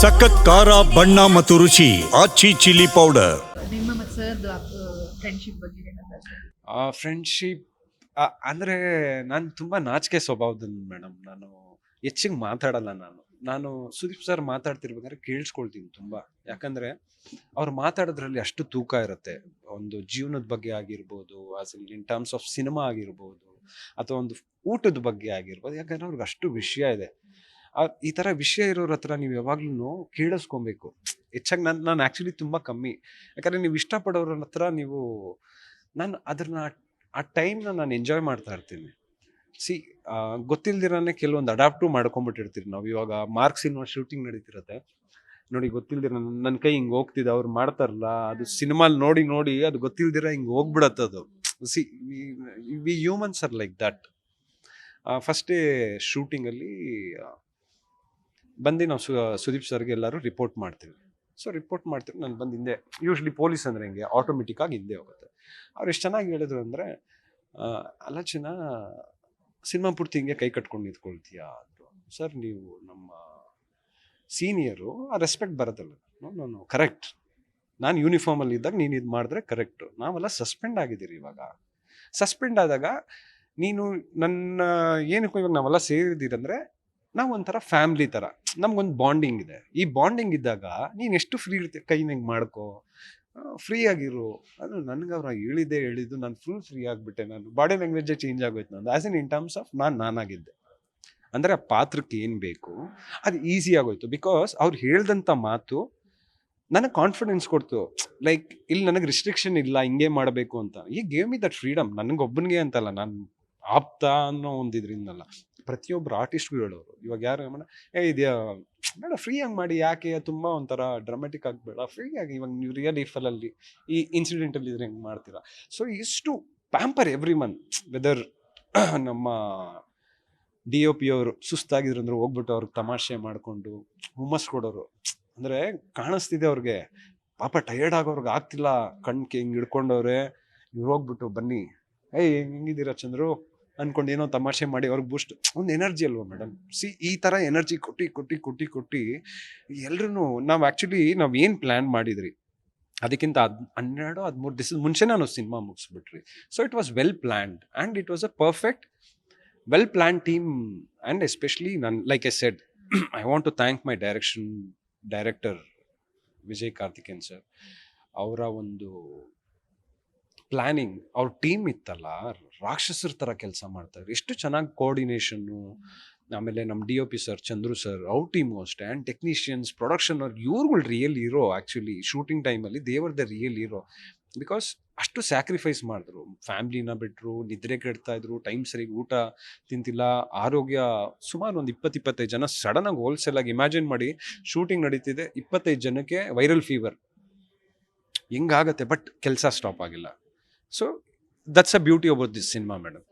ಸಖತ್ ಖಾರ ಬಣ್ಣ ಮತ್ತು ರುಚಿ ಆಚಿ ಚಿಲ್ಲಿ ಪೌಡರ್ ನಿಮ್ಮ ಮತ್ತು ಸರ್ದು ಫ್ರೆಂಡ್ಶಿಪ್ ಬಗ್ಗೆ ಫ್ರೆಂಡ್ಶಿಪ್ ಅಂದರೆ ನಾನು ತುಂಬ ನಾಚಿಕೆ ಸ್ವಭಾವದ ಮೇಡಮ್ ನಾನು ಹೆಚ್ಚಿಗೆ ಮಾತಾಡಲ್ಲ ನಾನು. ನಾನು ಸುದೀಪ್ ಸರ್ ಮಾತಾಡ್ತಿರ್ಬೇಕಾದ್ರೆ ಕೇಳಿಸ್ಕೊಳ್ತೀನಿ ತುಂಬ. ಯಾಕಂದರೆ ಅವ್ರು ಮಾತಾಡೋದ್ರಲ್ಲಿ ಅಷ್ಟು ತೂಕ ಇರುತ್ತೆ. ಒಂದು ಜೀವನದ ಬಗ್ಗೆ ಆಗಿರ್ಬೋದು as in terms of cinema ಆಗಿರ್ಬೋದು ಅಥವಾ ಒಂದು ಊಟದ ಬಗ್ಗೆ ಆಗಿರ್ಬೋದು ಯಾಕಂದ್ರೆ ಅವ್ರಿಗೆ ಅಷ್ಟು ವಿಷಯ ಇದೆ. ಈ ಥರ ವಿಷಯ ಇರೋರ ಹತ್ರ ನೀವು ಯಾವಾಗ್ಲೂ ಕೇಳಿಸ್ಕೊಬೇಕು. ಹೆಚ್ಚಾಗಿ ನಾನು ನಾನು ಆ್ಯಕ್ಚುಲಿ ತುಂಬ ಕಮ್ಮಿ. ಯಾಕಂದರೆ ನೀವು ಇಷ್ಟಪಡೋರ ಹತ್ರ ನೀವು, ನಾನು ಅದನ್ನ ಆ ಟೈಮ್ನ ನಾನು ಎಂಜಾಯ್ ಮಾಡ್ತಾ ಇರ್ತೀನಿ. ಸಿ ಗೊತ್ತಿಲ್ದಿರನೇ ಕೆಲವೊಂದು ಅಡಾಪ್ಟು ಮಾಡ್ಕೊಂಬಿಟ್ಟಿರ್ತೀವಿ ನಾವು. ಇವಾಗ ಮಾರ್ಕ್ ಸಿನಿಮಾ ಶೂಟಿಂಗ್ ನಡೀತಿರತ್ತೆ. ನೋಡಿ ಗೊತ್ತಿಲ್ದಿರ ನನ್ನ ಕೈ ಹಿಂಗೆ ಹೋಗ್ತಿದೆ, ಅವ್ರು ಮಾಡ್ತಾರಲ್ಲ, ಅದು ಸಿನಿಮಾಲ್ ನೋಡಿ ನೋಡಿ, ಅದು ಗೊತ್ತಿಲ್ದಿರ ಹಿಂಗೆ ಹೋಗ್ಬಿಡತ್ತೆ ಅದು. See we humans are like that ಫಸ್ಟೇ ಶೂಟಿಂಗಲ್ಲಿ ಬಂದು ನಾವು ಸು, ಸುದೀಪ್ ಸರ್ಗೆ ಎಲ್ಲರೂ ರಿಪೋರ್ಟ್ ಮಾಡ್ತೀವಿ. ಸೊ ರಿಪೋರ್ಟ್ ಮಾಡ್ತೀವಿ ನಾನು ಬಂದು ಹಿಂದೆ ಯೂಶ್ವಲಿ ಪೊಲೀಸ್ ಅಂದರೆ ಹಿಂಗೆ ಆಟೋಮೆಟಿಕ್ಕಾಗಿ ಹಿಂದೆ ಹೋಗುತ್ತೆ. ಅವ್ರು ಎಷ್ಟು ಚೆನ್ನಾಗಿ ಹೇಳಿದ್ರು ಅಂದರೆ ಅಲಚಿನ, ಸಿನಿಮಾ ಪೂರ್ತಿ ಹಿಂಗೆ ಕೈ ಕಟ್ಕೊಂಡು ನಿಂತ್ಕೊಳ್ತೀಯಾ? ಅಂದರು. ಸರ್, ನೀವು ನಮ್ಮ ಸೀನಿಯರು ಆ ರೆಸ್ಪೆಕ್ಟ್ ಬರುತ್ತಲ್ಲ. ನಾನು ಕರೆಕ್ಟ್ ನಾನು ಯೂನಿಫಾರ್ಮಲ್ಲಿ ಇದ್ದಾಗ ನೀನು ಇದು ಮಾಡಿದ್ರೆ ಕರೆಕ್ಟು ನಾವೆಲ್ಲ ಸಸ್ಪೆಂಡ್ ಆಗಿದ್ದೀರಿ ಇವಾಗ. ಸಸ್ಪೆಂಡ್ ಆದಾಗ ನೀನು ನನ್ನ, ಏನಕ್ಕೂ ಇವಾಗ ನಾವೆಲ್ಲ ಸೇರಿದ್ದೀರಂದರೆ, ನಾವು ಒಂಥರ ಫ್ಯಾಮ್ಲಿ ಥರ ನಮ್ಗೊಂದು ಬಾಂಡಿಂಗ್ ಇದೆ. ಈ ಬಾಂಡಿಂಗ್ ಇದ್ದಾಗ ನೀನು ಎಷ್ಟು ಫ್ರೀ ಇರ್ತೀಯ ಕೈ ಮಾಡ್ಕೋ. ಫ್ರೀ ಆಗಿರು. ಅದು ನನಗೆ ಅವ್ರು ಹೇಳಿದ್ದೆ ಹೇಳಿದ್ದು ನಾನು ಫುಲ್ ಫ್ರೀ ಆಗಿಬಿಟ್ಟೆ ನಾನು. ಬಾಡಿ ಲ್ಯಾಂಗ್ವೇಜೇ ಚೇಂಜ್ ಆಗೋಯ್ತು ನಂದು. As in in terms of ನಾನು ನಾನಾಗಿದ್ದೆ. ಅಂದರೆ ಆ ಪಾತ್ರಕ್ಕೆ ಏನು ಬೇಕು? ಅದು ಈಸಿ ಆಗೋಯ್ತು. ಬಿಕಾಸ್ ಅವ್ರು ಹೇಳ್ದಂಥ ಮಾತು ನನಗೆ ಕಾನ್ಫಿಡೆನ್ಸ್ ಕೊಡ್ತು. ಲೈಕ್ ಇಲ್ಲಿ ನನಗೆ ರಿಸ್ಟ್ರಿಕ್ಷನ್ ಇಲ್ಲ, ಹಿಂಗೆ ಮಾಡಬೇಕು ಅಂತ. ಈ ಗೇಮ್ ಇ ದಟ್ ಫ್ರೀಡಮ್ ನನಗೊಬ್ಬನಿಗೆ ಅಂತಲ್ಲ, ನಾನು ಆಪ್ತ ಅನ್ನೋ ಒಂದು ಇದರಿಂದಲ್ಲ ಪ್ರತಿಯೊಬ್ಬರು ಆರ್ಟಿಸ್ಟ್ಗಳು ಹೇಳೋರು. ಇವಾಗ ಯಾರು ಮಣ್ಣ ಏ, ಇದೆಯಾ, ಬೇಡ ಫ್ರೀ ಆಗಿ ಮಾಡಿ, ಯಾಕೆ? ತುಂಬ ಒಂಥರ ಡ್ರಾಮ್ಯಾಟಿಕ್ ಆಗಬೇಡ. ಫ್ರೀ ಆಗಿ ಇವಾಗ ನೀವು ರಿಯಲ್ ಲೈಫಲ್ಲಿ ಈ ಇನ್ಸಿಡೆಂಟಲ್ಲಿ ಇದ್ರೆ ಹೆಂಗೆ ಮಾಡ್ತೀರಾ? ಸೊ ಇಷ್ಟು ಪ್ಯಾಂಪರ್ ಎವ್ರಿ ಮನ್ ವೆದರ್ ನಮ್ಮ ಡಿ ಒ ಪಿ ಅವರು ಸುಸ್ತಾಗಿದ್ರು ಅಂದ್ರೆ ಹೋಗ್ಬಿಟ್ಟು ಅವ್ರಿಗೆ ತಮಾಷೆ ಮಾಡಿಕೊಂಡು ಹುಮ್ಮಸ್ ಕೊಡೋರು. ಅಂದರೆ ಕಾಣಿಸ್ತಿದೆ ಅವ್ರಿಗೆ. ಪಾಪ ಟಯರ್ಡ್ ಆಗೋರ್ಗೆ ಆಗ್ತಿಲ್ಲ. ಕಣ್ಗೆ ಹಿಂಗೆ ಹಿಡ್ಕೊಂಡವ್ರೆ? ಇವ್ರು ಹೋಗ್ಬಿಟ್ಟು ಬನ್ನಿ. ಏಯ್ ಹೆಂಗಿದ್ದೀರಾ ಚಂದ್ರು? ಅನ್ಕೊಂಡು ಏನೋ ತಮಾಷೆ ಮಾಡಿ ಅವ್ರಿಗೆ ಬೂಸ್ಟ್ ಒಂದು ಎನರ್ಜಿ ಅಲ್ವಾ ಮೇಡಮ್ ಸಿ ಈ ಥರ ಎನರ್ಜಿ ಕೊಟ್ಟು ಕೊಟ್ಟು ಕೊಟ್ಟು ಕೊಟ್ಟು ಎಲ್ರೂ ನಾವು ಆ್ಯಕ್ಚುಲಿ ನಾವು ಏನು ಪ್ಲ್ಯಾನ್ ಮಾಡಿದ್ರಿ? ಅದಕ್ಕಿಂತ ಹದ್, ಹನ್ನೆರಡು, ಹದಿಮೂರು ದಿವಸದ ಮುಂಚೆ ನಾನು cinema ಮುಗಿಸ್ಬಿಟ್ರಿ. So it was well planned and it was a perfect well plan team and especially ನಾನು like a said I want to thank my direction director Vijay Karthikeyan sir ಅವರ ಒಂದು ಪ್ಲ್ಯಾನಿಂಗ್ ಅವ್ರ ಟೀಮ್ ಇತ್ತಲ್ಲ, ರಾಕ್ಷಸರ ಥರ ಕೆಲಸ ಮಾಡ್ತಾರೆ ಎಷ್ಟು ಚೆನ್ನಾಗಿ ಕೋಆರ್ಡಿನೇಷನ್ನು ಆಮೇಲೆ ನಮ್ಮ D O P sir Chandru sir ಅವ್ರ ಟೀಮು ಅಷ್ಟೇ ಆ್ಯಂಡ್ ಟೆಕ್ನಿಷಿಯನ್ಸ್ ಪ್ರೊಡಕ್ಷನ್ ಅವ್ರು ಇವ್ರುಗಳು ರಿಯಲ್ ಹೀರೋ ಆ್ಯಕ್ಚುಲಿ ಶೂಟಿಂಗ್ ಟೈಮಲ್ಲಿ they are the real hero because ಅಷ್ಟು ಸ್ಯಾಕ್ರಿಫೈಸ್ ಮಾಡಿದ್ರು. ಫ್ಯಾಮ್ಲಿನ ಬಿಟ್ಟರು ನಿದ್ರೆ ಕೆಡ್ತಾ ಇದ್ರು ಟೈಮ್ ಸರಿಗೆ ಊಟ ತಿಂತಿಲ್ಲ, ಆರೋಗ್ಯ ಸುಮಾರು ಒಂದು ಇಪ್ಪತ್ತು ಇಪ್ಪತ್ತೈದು ಜನ ಸಡನ್ನಾಗಿ ಹೋಲ್ಸೇಲ್ ಆಗಿ ಇಮ್ಯಾಜಿನ್ ಮಾಡಿ ಶೂಟಿಂಗ್ ನಡೀತಿದೆ, ಇಪ್ಪತ್ತೈದು ಜನಕ್ಕೆ ವೈರಲ್ ಫೀವರ್ ಹಿಂಗಾಗತ್ತೆ ಬಟ್ ಕೆಲಸ ಸ್ಟಾಪ್ ಆಗಿಲ್ಲ. So that's the beauty about this cinema, madam.